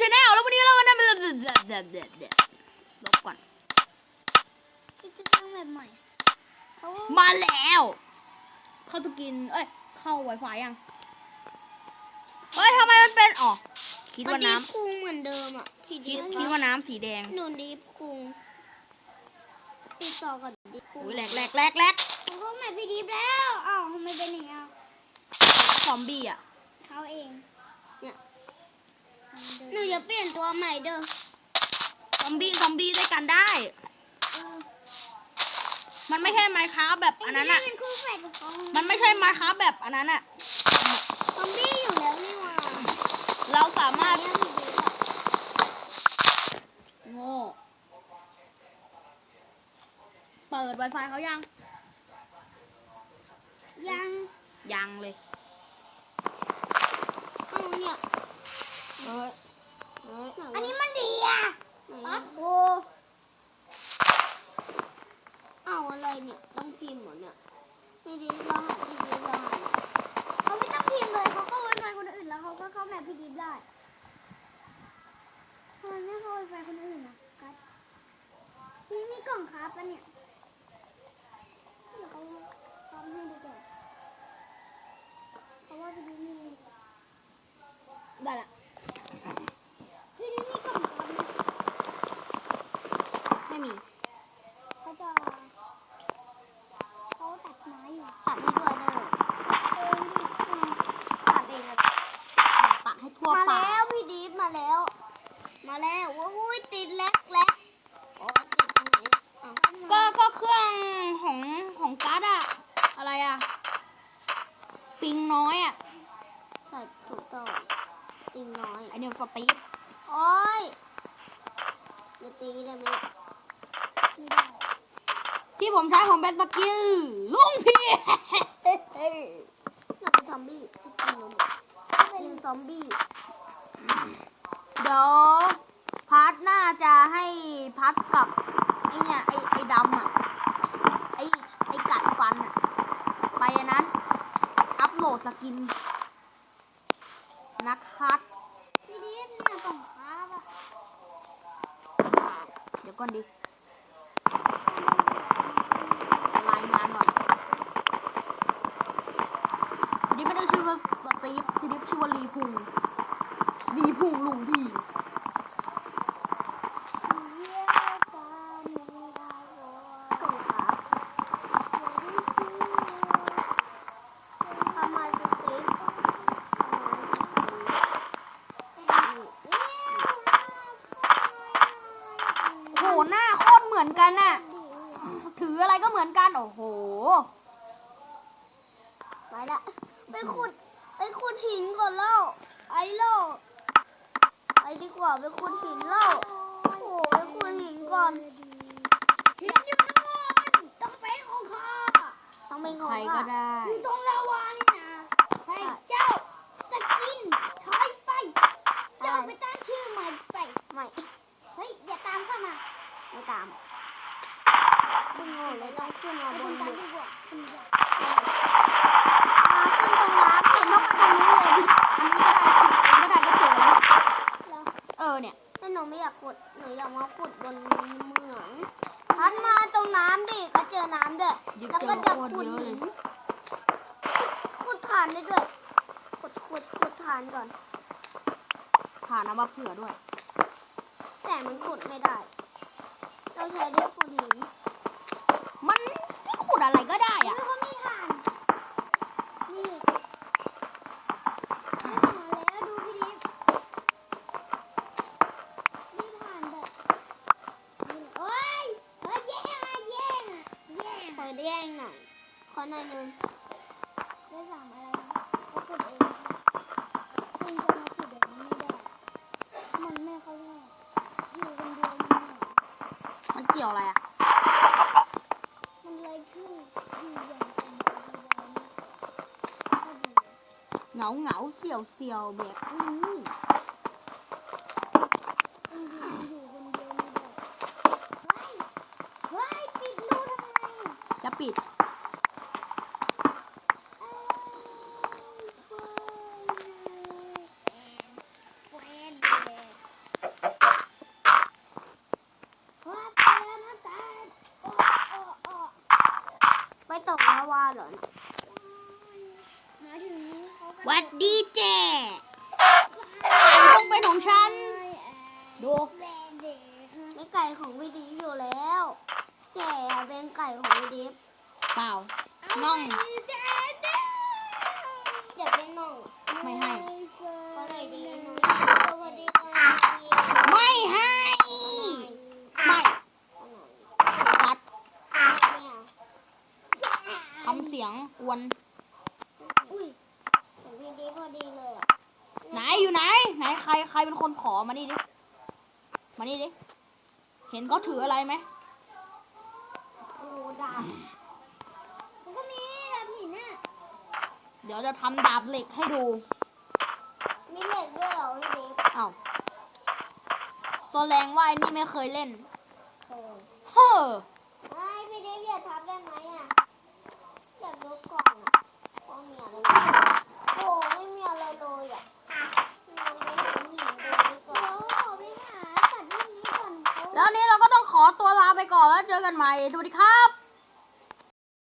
ชาแนลแล้ววันนี้เรามาทำอะไรลบก่อนพี่จะตั้งแบบใหม่เขามาแล้ว เข้าตุกิน เอ้ย เข้า Wi-Fi ยัง เฮ้ยทำไมมันเป็นอ๋อคิดมันว่าดีน้ฟคุงเหมือนเดิมอะพี่ำดีคิดฟคิดว่าน้ำสีแดงหนูดีฟคุงพี่ต่อกับดีฟคุงอุ้ยแหลกแหลกแหลกแหลกผมเข้าใหม่พี่ดีฟแล้วอ้าวทำไมเป็นอย่างเงี้ยซอมบี้อะเขาเองเนี่ย หนูจะเปลี่ยนตัวใหม่เด้อซอมบี้ซอมบี้ด้วยกันได้เออมันไม่ใช่ไมค์คราฟแบบอันนั้นอะเป็นคู่แฝดกับเขามันไม่ใช่ไมค์คราฟแบบอันนั้นอะ ซอมบี้อยู่แล้วนี่หว่าเราสามารถเนี่ยพี่ดีฟอะโง่เปิด Wi-Fi เขายัง ยังยังเลย เอาเนี่ย เฮ้ยเฮ้ยอันนี้มันดีอะปั๊บโอ้เอาอะไรเนี่ยต้องพิมพ์เหรอเนี่ยไม่ดีรหัสพี่ดีรหัสเขาไม่ต้องพิมพ์เลยเขาเข้าไวไฟคนอื่นแล้วเขาก็เข้าแบบพี่ดีได้ทำไมไม่เข้าไวไฟคนอื่นอะกัดนี่มีกล่องคราฟปะเนี่ยเดี๋ยวเขาทำให้ดูก่อนเพราะว่าพี่ดีมี ได้ละ พี่ดีมีกล่องคราฟไหม ไม่มี เขาจะเขาตัดไม้อยู่ตัดให้ด้วยได้เลยเออตัดเองเลย ตัดให้ทั่ว มา ป่า แล้วพี่ดีฟมาแล้ว มาแล้วโอ้ยติดแล็กแล็กโอ้ติดตรงไหนอะ ก็ก็เครื่องของของการ์ดอะอะไรอะปิงน้อยอะ ใช่ถูกต้อง ติงน้อย ไอเดียวสตีฟโอ้ยจะตีได้ไหมไม่ได้ที่ผมใช้ผมเป็นสกิลลุงพี่เราเป็นซอมบี้ที่กินนมกินซอมบี้เดี๋ยวพัดน่าจะให้พัดกับไอเนี่ยไอไอดำอะไอไอกัดฟันอะไปอันนั้น อัพโหลดสกินนะครับ พี่ดีฟเนี่ยกล่องคราฟอะ เดี๋ยวก่อนดิรายงานก่อนทีนี้ไม่ได้ชื่อว่าสตีฟทีนี้ชื่อว่าลีพุงลีพุงลุงพี่ เยี่ยมตามมีอารมณ์กล่องคราฟทำไมสติ๊ก โหหน้าโคตรเหมือนกันน่ะ ถืออะไรก็เหมือนกัน โอ้โห ไปละไปขุด ไปขุดหินก่อนเล่า ไอ้เล่าไปดีกว่าไปขุดหินเล่า โอ้โหไปขุดหินก่อนหินอยู่นู่นต้องเป็นของข้าต้องเป็นของใครข้าก็ได้มึงต้องระวังนะให้เจ้าสกินถอยไป เจ้าไปตั้งชื่อใหม่ไปใหม่ เฮ้ย อย่าตามเข้ามา ไม่ตามขึ้นโง่เลยต้องขึ้นมาบนบกขึ้นมาขึ้นตรงน้ำเห็นนกตรงนี้เลยพี่อันนี้ก็ได้ขุดเองก็ได้ก็เจอแล้วแล้วเออเนี่ยแต่หนูไม่อยากขุดหนูอยากมาขุดบนเหมืองพันมาตรงน้ำดิก็เจอน้ำด้วยเดี๋ยวแล้วเจก็อจะโคตรขุดเยอะหิเลนยขุดถ่านได้ด้วยขุดขุดขุดถ่านก่อนฐานเอามาเผื่อด้วย แต่มันขุดไม่ได้ เราใช้ได้ขุดหินมันขุดอะไรก็ได้เฮ้ยอะเขามีถ่านนี่มาแล้วดูพี่ดิฟมีถ่านแบบโอ้ยเฮ้ยแย่งอะแย่งอะแย่งขอแย่งหน่อยขอหน่อยหนึงได้สามอะไรนะเขาขุดเองคุณจะมาขุดแบบนี้ไม่ได้ มันไม่เข้าใจอยู่คนเดียวมัน เหนื่อยมันเกี่ยวอะไรอะมันเลยขึ้นอยู่อย่างเป็นบริวารเนี่ยก็ดีเหงาเหงาเสี่ยวเสี่ยวแบบนี้มันอยู่อยู่คนเดียวไม่ได้เฮ้ยเฮ้ยปิดรูทำไม จะปิด เอ้ยเฟ้ยเฟ้ยเฟ้ย เหรอเนี่ยมาถึงเขาก็หวัดดีเจไก่ต้องเป็นของฉัน ดูไม่ไก่ของวีดีอยู่แล้วแจ๋เป็นไก่ของวีดีเปล่าน่องอยากเป็นน่องไม่ให้เพราะไหนดีน่องสวัสดีค่ะไม่ให้ไม่ตัด ไม่เอา ทำ เสียงกวน อุ้ยของวีดีพอดีเลยอะไหนอยู่ไหน ไหนใครใครเป็นคนขอมานี่ดิ มานี่ดิ เห็นเขาถืออะไรไหมโอ้ดาบมันก็มีดาบหินอะเดี๋ยวจะทำดาบเหล็กให้ดู มีเหล็กด้วยเหรอวีดีอ้าวแสดงว่าไอ้นี่ไม่เคยเล่นเคยเฮ้อไม่พี่เดฟอย่าทับได้ไหมอะ อยากรู้ก่อนอะว่ามีอะไรโอ้ไม่มีอะไรเลยอะลองไปหาหินดูดีกว่าไปหาตัดรูปนี้ก่อนแล้วนี้เราก็ต้องขอตัวลาไปก่อนแล้วเจอกันใหม่สวัสดีครับ